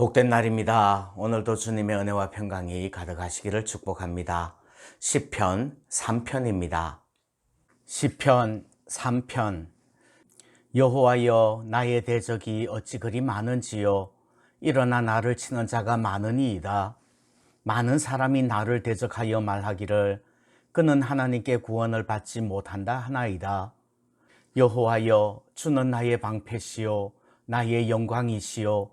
복된 날입니다. 오늘도 주님의 은혜와 평강이 가득하시기를 축복합니다. 시편 3편입니다. 시편 3편 여호와여 나의 대적이 어찌 그리 많은지요 일어나 나를 치는 자가 많으니이다. 많은 사람이 나를 대적하여 말하기를 그는 하나님께 구원을 받지 못한다 하나이다. 여호와여 주는 나의 방패시요 나의 영광이시요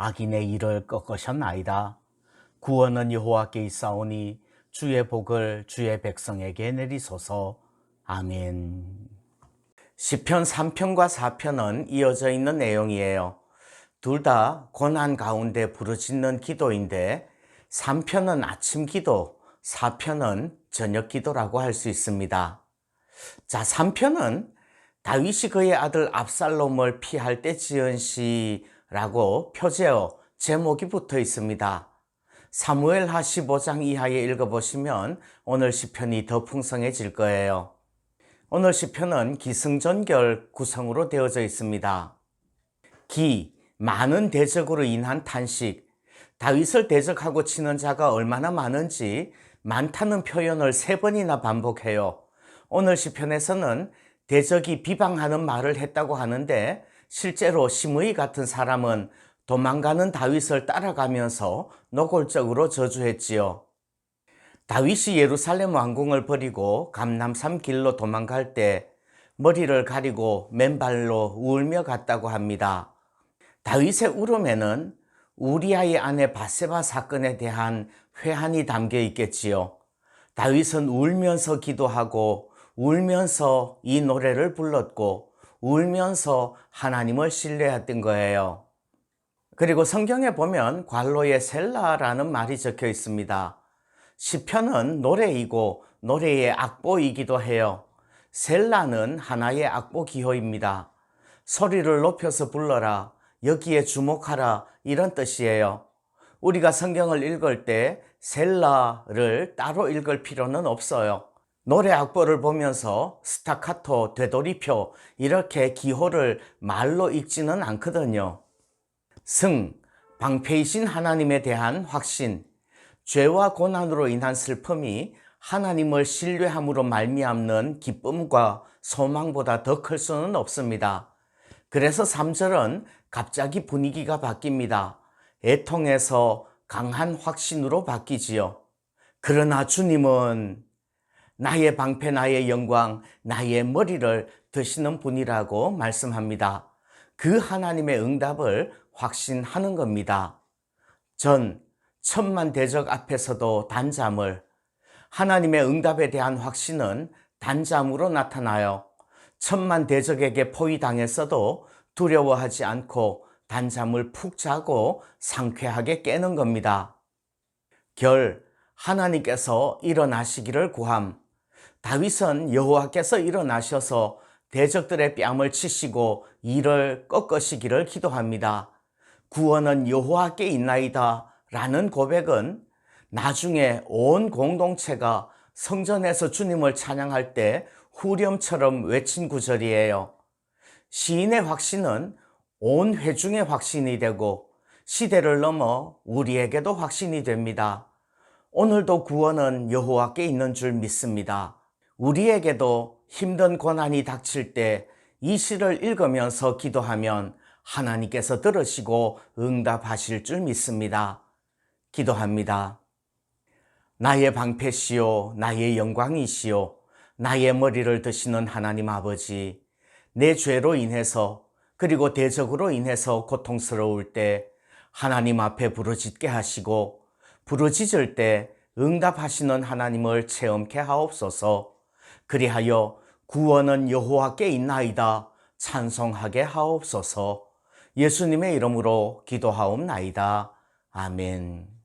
악인의 일을 꺾으셨나이다. 구원은 여호와께 있사오니 주의 복을 주의 백성에게 내리소서. 아멘. 시편 3편과 4편은 이어져 있는 내용이에요. 둘 다 고난 가운데 부르짖는 기도인데 3편은 아침 기도, 4편은 저녁 기도라고 할 수 있습니다. 자, 3편은 다윗이 그의 아들 압살롬을 피할 때 지은 시 라고 표제어 제목이 붙어 있습니다. 사무엘하 15장 이하에 읽어보시면 오늘 시편이 더 풍성해질 거예요. 오늘 시편은 기승전결 구성으로 되어져 있습니다. 기, 많은 대적으로 인한 탄식, 다윗을 대적하고 치는 자가 얼마나 많은지 많다는 표현을 세 번이나 반복해요. 오늘 시편에서는 대적이 비방하는 말을 했다고 하는데 실제로 심의 같은 사람은 도망가는 다윗을 따라가면서 노골적으로 저주했지요. 다윗이 예루살렘 왕궁을 버리고 감남산 길로 도망갈 때 머리를 가리고 맨발로 울며 갔다고 합니다. 다윗의 울음에는 우리아의 아내 바세바 사건에 대한 회한이 담겨 있겠지요. 다윗은 울면서 기도하고 울면서 이 노래를 불렀고 울면서 하나님을 신뢰했던 거예요. 그리고 성경에 보면 관로에 셀라라는 말이 적혀 있습니다. 시편은 노래이고 노래의 악보이기도 해요. 셀라는 하나의 악보 기호입니다. 소리를 높여서 불러라, 여기에 주목하라 이런 뜻이에요. 우리가 성경을 읽을 때 셀라를 따로 읽을 필요는 없어요. 노래 악보를 보면서 스타카토, 되돌이표 이렇게 기호를 말로 읽지는 않거든요. 승, 방패이신 하나님에 대한 확신, 죄와 고난으로 인한 슬픔이 하나님을 신뢰함으로 말미암는 기쁨과 소망보다 더 클 수는 없습니다. 그래서 3절은 갑자기 분위기가 바뀝니다. 애통에서 강한 확신으로 바뀌지요. 그러나 주님은 나의 방패, 나의 영광, 나의 머리를 드시는 분이라고 말씀합니다. 그 하나님의 응답을 확신하는 겁니다. 전 천만 대적 앞에서도 단잠을 하나님의 응답에 대한 확신은 단잠으로 나타나요. 천만 대적에게 포위당했어도 두려워하지 않고 단잠을 푹 자고 상쾌하게 깨는 겁니다. 결 하나님께서 일어나시기를 구함. 다윗은 여호와께서 일어나셔서 대적들의 뺨을 치시고 이를 꺾으시기를 기도합니다. 구원은 여호와께 있나이다 라는 고백은 나중에 온 공동체가 성전에서 주님을 찬양할 때 후렴처럼 외친 구절이에요. 시인의 확신은 온 회중의 확신이 되고 시대를 넘어 우리에게도 확신이 됩니다. 오늘도 구원은 여호와께 있는 줄 믿습니다. 우리에게도 힘든 고난이 닥칠 때 이 시를 읽으면서 기도하면 하나님께서 들으시고 응답하실 줄 믿습니다. 기도합니다. 나의 방패시요, 나의 영광이시요, 나의 머리를 드시는 하나님 아버지, 내 죄로 인해서 그리고 대적으로 인해서 고통스러울 때 하나님 앞에 부르짖게 하시고 부르짖을 때 응답하시는 하나님을 체험케 하옵소서. 그리하여 구원은 여호와께 있나이다 찬송하게 하옵소서. 예수님의 이름으로 기도하옵나이다. 아멘.